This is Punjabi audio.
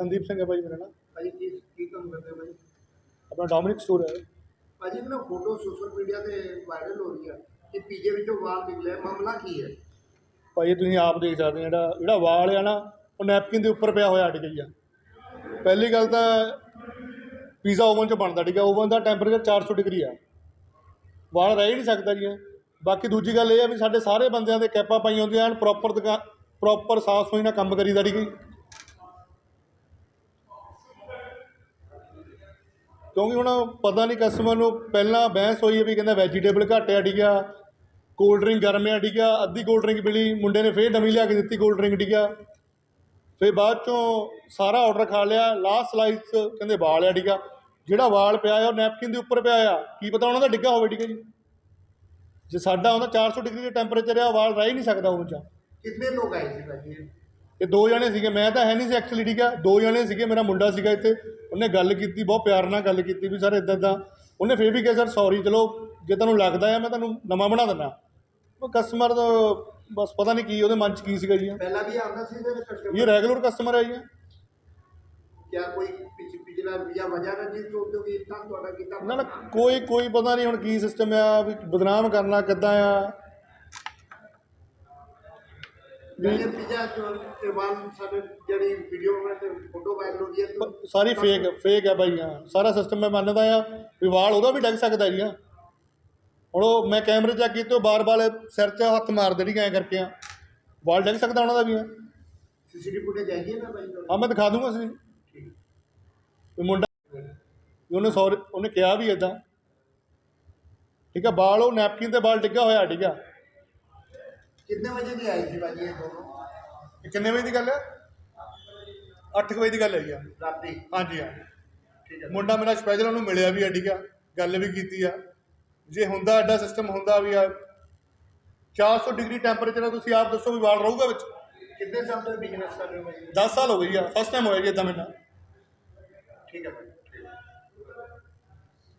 ਸੰਦੀਪ ਸਿੰਘ ਹੈ ਭਾਈ ਮੇਰਾ ਨਾਮ। ਭਾਜੀ ਕੀ ਕੀ ਕੰਮ ਕਰਦੇ ਹੋ ਭਾਜੀ ਆਪਣਾ ਡੋਮਿਨਿਕ ਸਟੋਰ ਹੈ। ਭਾਜੀ ਇੱਕ ਨਾ ਫੋਟੋ ਸੋਸ਼ਲ ਮੀਡੀਆ ਤੇ ਵਾਇਰਲ ਹੋ ਰਹੀ ਹੈ ਕਿ ਪੀਜੇ ਵਿੱਚੋਂ ਵਾਲ ਨਿਕਲੇ ਮਾਮਲਾ ਕੀ ਹੈ? ਭਾਈ ਇਹ ਤੁਸੀਂ ਆਪ ਦੇਖ ਸਕਦੇ ਹੋ ਜਿਹੜਾ ਜਿਹੜਾ ਵਾਲ ਆ ਨਾ ਉਹ ਨੈਪਕਿਨ ਦੇ ਉੱਪਰ ਪਿਆ ਹੋਇਆ ਅੜ ਗਈ ਆ ਪਹਿਲੀ ਗੱਲ ਤਾਂ ਪੀਜ਼ਾ ਓਵਨ 'ਚ ਬਣਦਾ ਠੀਕ ਹੈ ਓਵਨ ਦਾ ਟੈਂਪਰੇਚਰ 400 ਡਿਗਰੀ ਆ। ਵਾਲ ਰਹਿ ਹੀ ਨਹੀਂ ਸਕਦਾ ਜੀ। ਬਾਕੀ ਦੂਜੀ ਗੱਲ ਇਹ ਆ ਵੀ ਸਾਡੇ ਸਾਰੇ ਬੰਦਿਆਂ ਦੇ ਕੈਪਾਂ ਪਾਈਆਂ ਹੁੰਦੀਆਂ ਹਨ ਪ੍ਰੋਪਰ ਦੁਕਾ ਪ੍ਰੋਪਰ ਸਾਫ਼ ਸੁਥਰੀ ਨਾਲ ਕੰਮ ਕਰੀਦਾ ਠੀਕ ਹੈ ਕਿਉਂਕਿ ਹੁਣ ਪਤਾ ਨਹੀਂ ਕਸਟਮਰ ਨੂੰ ਪਹਿਲਾਂ ਬਹਿਸ ਹੋਈ ਹੈ ਵੀ ਕਹਿੰਦਾ ਵੈਜੀਟੇਬਲ ਘੱਟ ਆ ਠੀਕ ਆ ਕੋਲਡ ਡਰਿੰਕ ਗਰਮ ਆ ਠੀਕ ਆ ਅੱਧੀ ਕੋਲਡ ਡਰਿੰਕ ਮਿਲੀ ਮੁੰਡੇ ਨੇ ਫੇਰ ਨਵੀਂ ਲਿਆ ਕੇ ਦਿੱਤੀ ਕੋਲਡ ਡਰਿੰਕ ਠੀਕ ਆ। ਫਿਰ ਬਾਅਦ ਚੋਂ ਸਾਰਾ ਆਰਡਰ ਖਾ ਲਿਆ ਲਾਸਟ ਸਲਾਈਸ ਕਹਿੰਦੇ ਵਾਲ ਆ ਠੀਕ ਆ। ਜਿਹੜਾ ਵਾਲ ਪਿਆ ਆ ਉਹ ਨੈਪਕਿਨ ਦੇ ਉੱਪਰ ਪਿਆ ਆ ਕੀ ਪਤਾ ਉਹਨਾਂ ਦਾ ਡਿੱਗਾ ਹੋਵੇ ਠੀਕ ਹੈ ਜੀ। ਜੇ ਸਾਡਾ ਹੁੰਦਾ 400 ਡਿਗਰੀ ਦਾ ਟੈਂਪਰੇਚਰ ਆ ਵਾਲ ਰਹਿ ਹੀ ਨਹੀਂ ਸਕਦਾ ਉਹ 'ਚ। ਕਿੰਨੇ ਲੋਕ ਆਏ ਸੀ ਭਾਜੀ? ਇਹ? ਇਹ ਦੋ ਜਣੇ ਸੀਗੇ ਮੈਂ ਤਾਂ ਹੈ ਨਹੀਂ ਸੀ ਐਕਚੁਅਲੀ ਠੀਕ ਆ ਦੋ ਜਣੇ ਸੀਗੇ ਮੇਰਾ ਮੁੰਡਾ ਸੀਗਾ ਇੱਥੇ। ਉਹਨੇ ਗੱਲ ਕੀਤੀ ਬਹੁਤ ਪਿਆਰ ਨਾਲ ਗੱਲ ਕੀਤੀ ਵੀ ਸਰ ਇਦਾਂ ਦਾ ਉਹਨੇ ਫੇਰ ਵੀ ਕਿਹਾ ਸਰ ਸੌਰੀ ਚਲੋ ਜੇ ਤੁਹਾਨੂੰ ਲੱਗਦਾ ਆ ਮੈਂ ਤੁਹਾਨੂੰ ਨਵਾਂ ਬਣਾ ਦਿੰਦਾ। ਉਹ ਕਸਟਮਰ ਦਾ ਬਸ ਪਤਾ ਨਹੀਂ ਕੀ ਉਹਦੇ ਮਨ 'ਚ ਕੀ ਸੀਗਾ ਜੀ। ਪਹਿਲਾਂ ਵੀ ਆਉਂਦਾ ਸੀ ਇਹਦੇ ਇਹ ਕਸਟਮਰ ਰੈਗੂਲਰ ਕਸਟਮਰ ਹੈ ਜੀ। ਇਹ। ਕਿਆ ਕੋਈ ਪਿਛ ਪਿਛਲਾ ਜਾਂ ਵਜ੍ਹਾ ਰੰਜਿਤ ਸੋਚਦੇ ਹੋ ਕਿ ਇतना ਤੁਹਾਡਾ ਕੀਤਾ ਨਾ ਨਾ ਕੋਈ ਕੋਈ ਪਤਾ ਨਹੀਂ ਹੁਣ ਕੀ ਸਿਸਟਮ ਆ ਵੀ ਬਦਨਾਮ ਕਰਨਾ ਕਿੱਦਾਂ ਆ। ਜਿਹੜੇ ਪਿਛਾ ਤੇ ਵਾਲ ਸਾਡੇ ਜਿਹੜੀ ਵੀਡੀਓ ਮੈਂ ਤੇ ਫੋਟੋ ਵਾਇਰਲ ਹੋ ਗਈ ਹੈ ਤਾਂ ਸਾਰੀ ਫੇਕ ਫੇਕ ਹੈ ਬਾਈ ਹਾਂ। ਸਾਰਾ ਸਿਸਟਮ ਮੈਂ ਮੰਨਦਾ ਆ ਵੀ ਵਾਲ ਉਹਦਾ ਵੀ ਡਿੱਗ ਸਕਦਾ ਜੀ ਆ ਹੁਣ ਉਹ ਮੈਂ ਕੈਮਰੇ ਚੈੱਕ ਕੀਤੇ ਉਹ ਬਾਰ-ਬਾਰ ਸਿਰ 'ਚ ਹੱਥ ਮਾਰਦੇ ਨਹੀਂ ਐਂ ਕਰਕੇ ਆ ਵਾਲ ਡਿੱਗ ਸਕਦਾ ਉਹਨਾਂ ਦਾ ਵੀ ਆ ਸੀਸੀਟੀਵੀ ਫੁਟੇਜ ਹੈ ਨਾ? ਹਾਂ ਮੈਂ ਦਿਖਾ ਦੂੰਗਾ ਸੀ। ਠੀਕ ਹੈ। ਵੀ ਮੁੰਡਾ ਉਹਨੇ ਸੌਰੀ ਉਹਨੇ ਕਿਹਾ ਵੀ ਇਦਾਂ ਠੀਕ ਆ ਵਾਲ ਉਹ ਨੈਪਕਿਨ ਤੇ ਵਾਲ ਡਿੱਗਾ ਹੋਇਆ ਠੀਕ ਆ ਕਿੰਨੇ ਵਜੇ ਦੀ ਆਈ ਸੀ ਭਾਜੀ ਇਹ ਦੋਨੋਂ? ਇਹ ਕਿੰਨੇ ਵਜੇ ਦੀ ਗੱਲ ਹੈ? 8 ਵਜੇ ਦੀ ਗੱਲ ਹੈਗੀ ਆ। ਰਾਤੀ? ਹਾਂਜੀ ਹਾਂ। ਠੀਕ ਹੈ। ਮੁੰਡਾ ਮੇਰਾ ਸਪੈਸ਼ਲ ਉਹਨੂੰ ਮਿਲਿਆ ਵੀ ਆ ਠੀਕ ਆ ਗੱਲ ਵੀ ਕੀਤੀ ਆ। ਜੇ ਹੁੰਦਾ ਐਡਾ ਸਿਸਟਮ ਹੁੰਦਾ ਵੀ ਆ 400 ਡਿਗਰੀ ਟੈਂਪਰੇਚਰ ਆ ਤੁਸੀਂ ਆਪ ਦੱਸੋ ਵੀ ਵਾਲ ਰਹੂਗਾ ਵਿੱਚ? ਕਿੰਨੇ ਸਾਲ ਤੋਂ ਬਿਜ਼ਨਸ ਕਰ ਰਹੇ ਹੋ ਭਾਜੀ? 10 ਸਾਲ ਹੋ ਗਈ ਆ ਫਸਟ ਟਾਈਮ ਹੋਇਆ ਜੀ ਇਦਾਂ ਮੇਰੇ ਨਾਲ। ਠੀਕ ਹੈ ਭਾਈ